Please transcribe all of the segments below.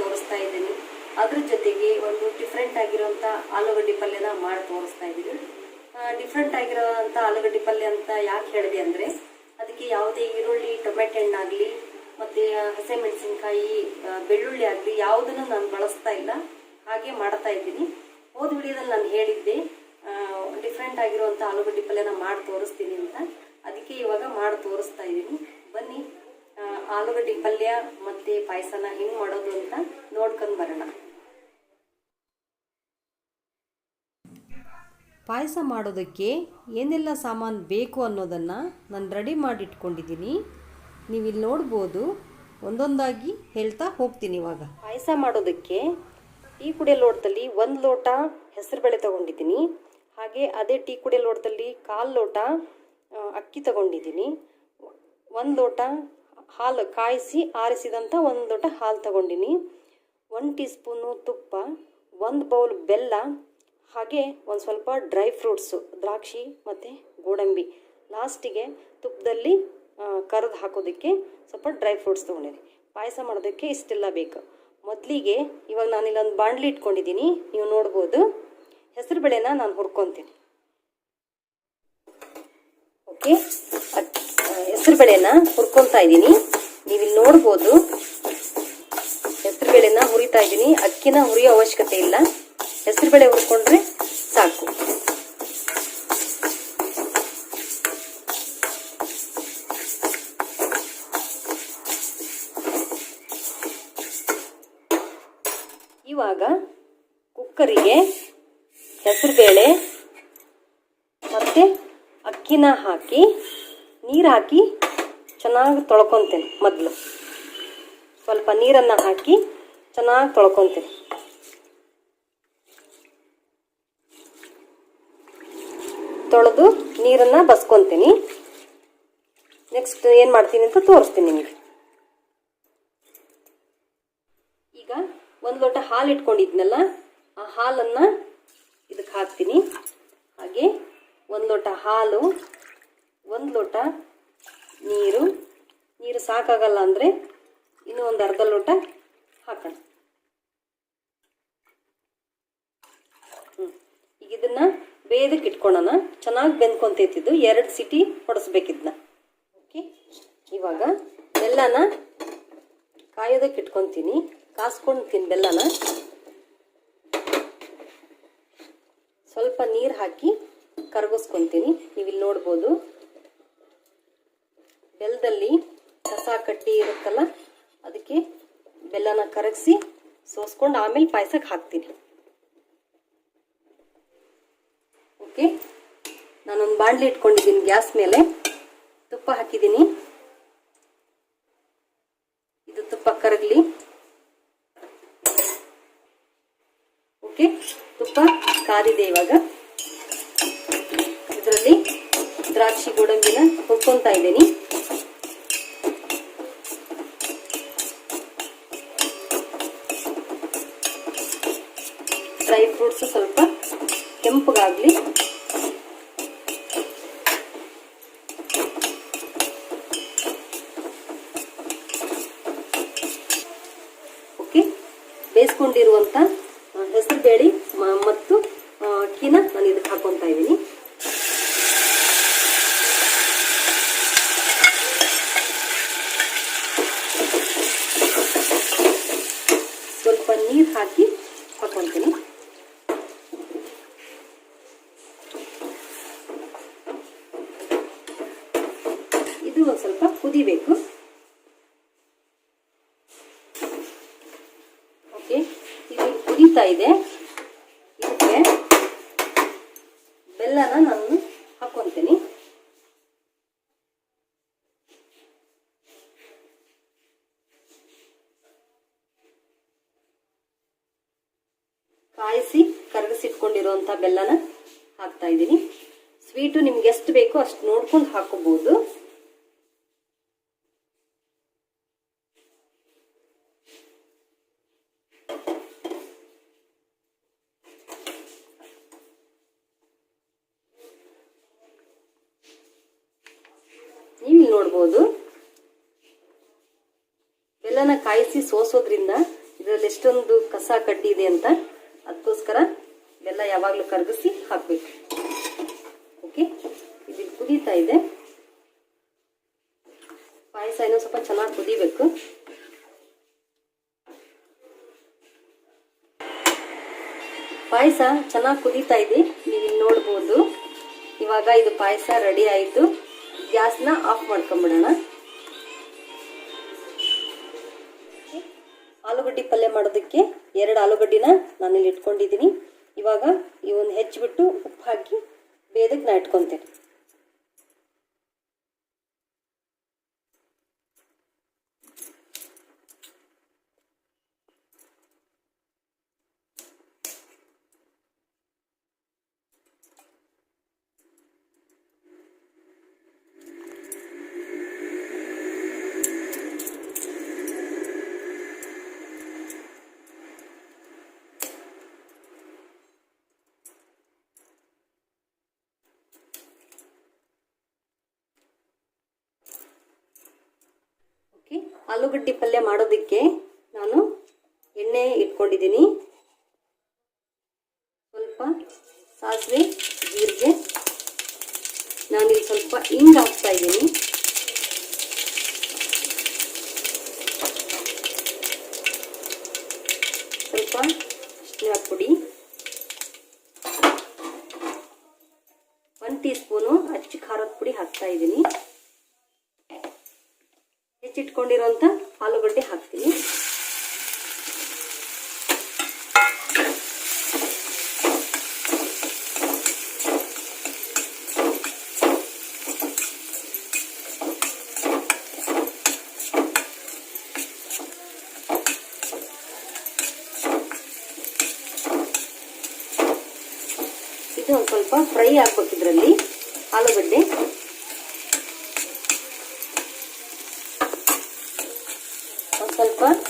ತೋರಿಸ್ತಾ ಇದ್ದೀನಿ. ಅದ್ರ ಜೊತೆಗೆ ಒಂದು ಡಿಫ್ರೆಂಟ್ ಆಗಿರೋಂಥ ಆಲೂಗಡ್ಡೆ ಪಲ್ಯನ ಮಾಡಿ ತೋರಿಸ್ತಾ ಇದ್ದೀನಿ. ಡಿಫ್ರೆಂಟ್ ಆಗಿರೋಂಥ ಆಲೂಗಡ್ಡೆ ಪಲ್ಯ ಅಂತ ಯಾಕೆ ಹೇಳಿದೆ ಅಂದರೆ, ಅದಕ್ಕೆ ಯಾವುದೇ ಈರುಳ್ಳಿ, ಟೊಮೆಟೊ ಹಣ್ಣಾಗಲಿ, ಮತ್ತು ಹಸಿಮೆಣಸಿನ್ಕಾಯಿ ಬೆಳ್ಳುಳ್ಳಿ ಆಗಲಿ ಯಾವುದನ್ನು ನಾನು ಬಳಸ್ತಾ ಇಲ್ಲ. ಹಾಗೆ ಮಾಡ್ತಾ ಇದ್ದೀನಿ. ಹೋದ ವಿಡಿಯೋದಲ್ಲಿ ನಾನು ಹೇಳಿದ್ದೆ ಡಿಫ್ರೆಂಟ್ ಆಗಿರುವಂಥ ಆಲೂಗಡ್ಡೆ ಪಲ್ಯನ ಮಾಡಿ ತೋರಿಸ್ತೀನಿ ಅಂತ. ಅದಕ್ಕೆ ಇವಾಗ ಮಾಡಿ ತೋರಿಸ್ತಾ ಇದ್ದೀನಿ. ಬನ್ನಿ. ಆಲೂಗಡ್ಡೆ ಪಲ್ಯ ಮತ್ತು ಪಾಯಸನ ಹಿಂಗ್ ಮಾಡೋದು ಅಂತ ನೋಡ್ಕೊಂಡು ಬರೋಣ. ಪಾಯಸ ಮಾಡೋದಕ್ಕೆ ಏನೆಲ್ಲ ಸಾಮಾನು ಬೇಕು ಅನ್ನೋದನ್ನು ನಾನು ರೆಡಿ ಮಾಡಿಟ್ಕೊಂಡಿದ್ದೀನಿ. ನೀವು ಇಲ್ಲಿ ನೋಡ್ಬೋದು ಒಂದೊಂದಾಗಿ ಹೇಳ್ತಾ ಹೋಗ್ತೀನಿ ಇವಾಗ. ಪಾಯಸ ಮಾಡೋದಕ್ಕೆ ಟೀ ಕುಡಿಯ ಲೋಟದಲ್ಲಿ ಒಂದು ಲೋಟ ಹೆಸರುಬೇಳೆ ತಗೊಂಡಿದ್ದೀನಿ. ಹಾಗೆ ಅದೇ ಟೀ ಕುಡಿಯ ಲೋಟದಲ್ಲಿ ಕಾಲು ಲೋಟ ಅಕ್ಕಿ ತಗೊಂಡಿದ್ದೀನಿ. ಒಂದು ಲೋಟ ಹಾಲು ಕಾಯಿಸಿ ಆರಿಸಿದಂಥ ಒಂದು ಲೋಟ ಹಾಲು ತಗೊಂಡಿನಿ. ಒಂದು ಟೀ ಸ್ಪೂನು ತುಪ್ಪ, ಒಂದು ಬೌಲ್ ಬೆಲ್ಲ, ಹಾಗೆ ಒಂದು ಸ್ವಲ್ಪ ಡ್ರೈ ಫ್ರೂಟ್ಸು, ದ್ರಾಕ್ಷಿ ಮತ್ತು ಗೋಡಂಬಿ. ಲಾಸ್ಟಿಗೆ ತುಪ್ಪದಲ್ಲಿ ಕರೆದು ಹಾಕೋದಕ್ಕೆ ಸ್ವಲ್ಪ ಡ್ರೈ ಫ್ರೂಟ್ಸ್ ತೊಗೊಂಡಿದ್ದೀನಿ ಪಾಯಸ ಮಾಡೋದಕ್ಕೆ ಇಷ್ಟೆಲ್ಲ ಬೇಕು. ಮೊದಲಿಗೆ ಇವಾಗ ನಾನು ಇಲ್ಲೊಂದು ಬಾಣಲಿ ಇಟ್ಕೊಂಡಿದ್ದೀನಿ ನೀವು ನೋಡ್ಬೋದು. ಹೆಸರು ಬೇಳೆನ ನಾನು ಹುರ್ಕೊತೀನಿ. ಓಕೆ ಹೆಸರು ಬೇಳೆನ ಹುರ್ಕೊತಾ ಇದ್ದೀನಿ. ನೀವಿಲ್ಲಿ ನೋಡ್ಬೋದು ಹೆಸರು ಬೇಳೆನ ಹುರಿತಾ ಇದ್ದೀನಿ. ಅಕ್ಕಿನ ಹುರಿಯೋ ಅವಶ್ಯಕತೆ ಇಲ್ಲ. ಹೆಸರು ಬೇಳೆ ಹುರ್ಕೊಂಡ್ರೆ ಸಾಕು. ಇವಾಗ ಕುಕ್ಕರಿಗೆ ಹೆಸರುಬೇಳೆ ಮತ್ತು ಅಕ್ಕಿನ ಹಾಕಿ, ನೀರು ಹಾಕಿ ಚೆನ್ನಾಗಿ ತೊಳ್ಕೊತೇನೆ ಮೊದಲು. ಸ್ವಲ್ಪ ನೀರನ್ನು ಹಾಕಿ ಚೆನ್ನಾಗಿ ತೊಳ್ಕೊತೇನೆ. ತೊಳೆದು ನೀರನ್ನು ಬಸ್ಕೊತೀನಿ. ನೆಕ್ಸ್ಟ್ ಏನು ಮಾಡ್ತೀನಿ ಅಂತ ತೋರಿಸ್ತೀನಿ ನಿಮಗೆ. ಈಗ ಒಂದು ಲೋಟ ಹಾಲು ಇಟ್ಕೊಂಡಿದ್ನಲ್ಲ, ಆ ಹಾಲನ್ನು ಇದಕ್ಕೆ ಹಾಕ್ತೀನಿ. ಹಾಗೆ ಒಂದು ಲೋಟ ಹಾಲು, ಒಂದು ಲೋಟ ನೀರು. ನೀರು ಸಾಕಾಗಲ್ಲ ಅಂದರೆ ಇನ್ನೂ ಒಂದು ಅರ್ಧ ಲೋಟ ಹಾಕೋಣ. ಈಗ ಇದನ್ನು ಬೇಯದಕ್ಕೆ ಇಟ್ಕೊಳ್ಳೋಣ ಚೆನ್ನಾಗಿ ಬೆಂದ್ಕೊಂತೈತಿದ್ದು. ಎರಡು ಸಿಟಿ ಹೊಡೆಸ್ಬೇಕಿದ್ನ. ಓಕೆ ಇವಾಗ ಬೆಲ್ಲನ ಕಾಯೋದಕ್ಕೆ ಇಟ್ಕೊತೀನಿ. ತಿನ್ ಬೆಲ್ಲನ. ಸ್ವಲ್ಪ ನೀರು ಹಾಕಿ ಕರಗಿಸ್ಕೊತೀನಿ. ನೀವು ಇಲ್ಲಿ ನೋಡ್ಬೋದು. ಬೆಲ್ಲದಲ್ಲಿ ಕಸ ಕಟ್ಟಿ ಇರುತ್ತಲ್ಲ, ಅದಕ್ಕೆ ಬೆಲ್ಲನ ಕರಗಿಸಿ ಸೋಸ್ಕೊಂಡು ಆಮೇಲೆ ಪಾಯಸಕ್ಕೆ ಹಾಕ್ತೀನಿ. ಓಕೆ? ನಾನೊಂದು ಬಾಣಲಿ ಇಟ್ಕೊಂಡಿದ್ದೀನಿ ಗ್ಯಾಸ್ ಮೇಲೆ. ತುಪ್ಪ ಹಾಕಿದ್ದೀನಿ. ಇದು ತುಪ್ಪ ಕರಗಲಿ. ಓಕೆ? ತುಪ್ಪ ಕಾದಿದೆ ಇವಾಗ. ಗೋಡಂಬಿನ ಹುರ್ಕೊತಾ ಇದ್ದೀನಿ. ಡ್ರೈ ಫ್ರೂಟ್ಸ್ ಸ್ವಲ್ಪ ಕೆಂಪಗಾಗ್ಲಿ. ಓಕೆ ಬೇಯಿಸ್ಕೊಂಡಿರುವಂಥ ಹೆಸರು ಬೇಳೆ ಮತ್ತು ಅಕ್ಕಿನ ನಾನು ಇದಕ್ಕೆ ಹಾಕೊತಾ ಇದ್ದೀನಿ ಸ್ವಲ್ಪ ನೀರು ಹಾಕಿ ಹಾಕೊತೀನಿ ಇದು ಸ್ವಲ್ಪ ಕುದಿಬೇಕು ಓಕೆ ಇದು ಕುದೀತಾ ಇದೆ ಇದಕ್ಕೆ ಬೆಲ್ಲನ ನಾನು ಹಾಕೊತೀನಿ ಕಾಯಿಸಿ ಕರಗಿಸಿಟ್ಕೊಂಡಿರುವಂತ ಬೆಲ್ಲನ ಹಾಕ್ತಾ ಇದ್ದೀನಿ. ಸ್ವೀಟು ನಿಮ್ಗೆ ಎಷ್ಟು ಬೇಕೋ ಅಷ್ಟು ನೋಡ್ಕೊಂಡು ಹಾಕೋಬಹುದು ನೀವು ನೋಡ್ಬೋದು. ಬೆಲ್ಲನ ಕಾಯಿಸಿ ಸೋಸೋದ್ರಿಂದ ಇದರಲ್ಲಿ ಎಷ್ಟೊಂದು ಕಸ ಕಡ್ಡಿ ಇದೆ ಅಂತ ಅದಕ್ಕೋಸ್ಕರ ಬೆಲ್ಲ ಯಾವಾಗಲೂ ಕರಗಿಸಿ ಹಾಕಬೇಕು. ಓಕೆ ಇದು ಕುದೀತಾ ಇದೆ. ಪಾಯಸ ಇನ್ನೂ ಸ್ವಲ್ಪ ಚೆನ್ನಾಗಿ ಕುದಿಬೇಕು. ಪಾಯಸ ಚೆನ್ನಾಗಿ ಕುದೀತಾ ಇದೆ. ನೀವು ನೋಡ್ಬೋದು. ಇವಾಗ ಇದು ಪಾಯಸ ರೆಡಿ ಆಯಿತು. ಗ್ಯಾಸ್ನ ಆಫ್ ಮಾಡ್ಕೊಂಬಿಡೋಣ. ಆಲೂಗಡ್ಡೆ ಪಲ್ಯ ಮಾಡೋದಕ್ಕೆ ಎರಡು ಆಲೂಗಡ್ಡಿನ ನಾನಿಲ್ಲಿ ಇಟ್ಕೊಂಡಿದ್ದೀನಿ. ಇವಾಗ ಇವನ್ನ ಹೆಚ್ಚಿಬಿಟ್ಟು ಉಪ್ಪು ಹಾಕಿ ಬೇದಕ್ಕೆ ನಾ ಇಟ್ಕೊತೇನೆ ಓಕೆ ಆಲೂಗಡ್ಡೆ ಪಲ್ಯ ಮಾಡೋದಕ್ಕೆ ನಾನು ಎಣ್ಣೆ ಇಟ್ಕೊಂಡಿದ್ದೀನಿ. ಸ್ವಲ್ಪ ಸಾಸಿವೆ, ಜೀರಿಗೆ. ನಾನಿಲ್ಲಿ ಸ್ವಲ್ಪ ಹಿಂಗೆ ಹಾಕ್ತಾ ಇದ್ದೀನಿ. ಸ್ವಲ್ಪ ಅರಿಶಿನ ಪುಡಿ. ಒನ್ ಟೀ ಸ್ಪೂನು ಅಚ್ಚ ಖಾರದ ಪುಡಿ ಹಾಕ್ತಾ ಇದ್ದೀನಿ. ಹೆಚ್ಚಿಟ್ಕೊಂಡಿರೋಂಥ ಆಲೂಗಡ್ಡೆ ಹಾಕ್ತೀನಿ. ಇದು ಒಂದು ಸ್ವಲ್ಪ ಫ್ರೈ ಹಾಕ್ಬೇಕಿದ್ರಲ್ಲಿ ಆಲೂಗಡ್ಡೆ ಒಂದು ಸ್ವಲ್ಪ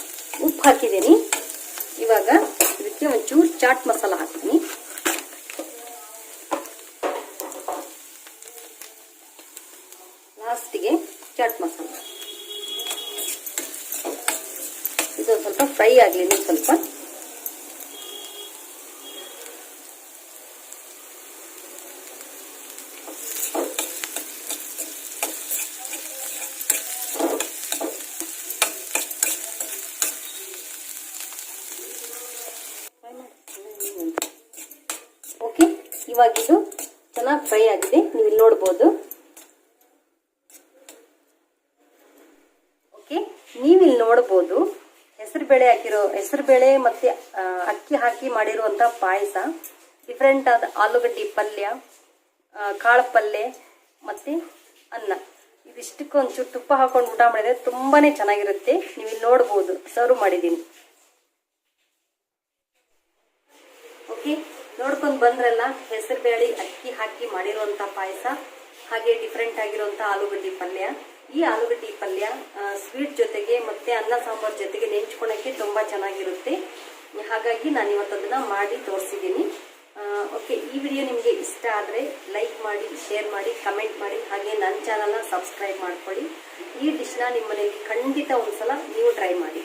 ಉಪ್ಪು ಹಾಕಿದ್ದೀನಿ. ಇವಾಗ ಇದಕ್ಕೆ ಒಂಚೂರು ಚಾಟ್ ಮಸಾಲ ಹಾಕ್ತೀನಿ. ಲಾಸ್ಟಿಗೆ ಚಾಟ್ ಮಸಾಲ. ಇದು ಒಂದ್ ಸ್ವಲ್ಪ ಫ್ರೈ ಆಗಲಿ ಇನ್ನೂ ಸ್ವಲ್ಪ ಓಕೆ ಇವಾಗ ಇದು ಚೆನ್ನಾಗಿ ಫ್ರೈ ಆಗಿದೆ. ನೀವು ಇಲ್ಲಿ ನೋಡ್ಬೋದು. ಓಕೆ ನೀವಿಲ್ಲಿ ನೋಡ್ಬೋದು. ಹೆಸರುಬೇಳೆ ಹಾಕಿರೋ ಹೆಸರುಬೇಳೆ ಮತ್ತೆ ಅಕ್ಕಿ ಹಾಕಿ ಮಾಡಿರುವಂತ ಪಾಯಸ. ಡಿಫ್ರೆಂಟ್ ಆದ ಆಲೂಗಡ್ಡೆ ಪಲ್ಯ ಕಾಳು ಪಲ್ಯ ಮತ್ತೆ ಅನ್ನ. ಇದಿಷ್ಟಕ್ಕೆ ಒಂಚೂರು ತುಪ್ಪ ಹಾಕೊಂಡು ಊಟ ಮಾಡಿದ್ರೆ ತುಂಬಾನೇ ಚೆನ್ನಾಗಿರುತ್ತೆ. ನೀವು ಇಲ್ಲಿ ನೋಡ್ಬೋದು. ಸರ್ವ್ ಮಾಡಿದ್ದೀನಿ. ಓಕೆ ನೋಡ್ಕೊಂಡು ಬಂದ್ರಲ್ಲ, ಹೆಸರು ಬೇಳೆ ಅಕ್ಕಿ ಹಾಕಿ ಮಾಡಿರುವಂತ ಪಾಯಸ, ಹಾಗೆ ಡಿಫ್ರೆಂಟ್ ಆಗಿರುವಂತ ಆಲೂಗಡ್ಡೆ ಪಲ್ಯ. ಈ ಆಲೂಗಡ್ಡೆ ಪಲ್ಯ ಸ್ವೀಟ್ ಜೊತೆಗೆ ಮತ್ತೆ ಅನ್ನ ಸಾಂಬಾರ್ ಜೊತೆಗೆ ನೆಂಚ್ಕೊಳಕ್ಕೆ ತುಂಬಾ ಚೆನ್ನಾಗಿರುತ್ತೆ. ಹಾಗಾಗಿ ನಾನು ಇವತ್ತು ಅದನ್ನ ಮಾಡಿ ತೋರಿಸಿದ್ದೀನಿ. ಓಕೆ ಈ ವಿಡಿಯೋ ನಿಮಗೆ ಇಷ್ಟ ಆದರೆ ಲೈಕ್ ಮಾಡಿ ಶೇರ್ ಮಾಡಿ ಕಮೆಂಟ್ ಮಾಡಿ, ಹಾಗೆ ನನ್ನ ಚಾನಲ್ನ ಸಬ್ಸ್ಕ್ರೈಬ್ ಮಾಡ್ಕೊಳ್ಳಿ. ಈ ಡಿಶ್ನ ನಿಮ್ಮ ಮನೆಯಲ್ಲಿ ಖಂಡಿತ ಒಂದ್ಸಲ ನೀವು ಟ್ರೈ ಮಾಡಿ.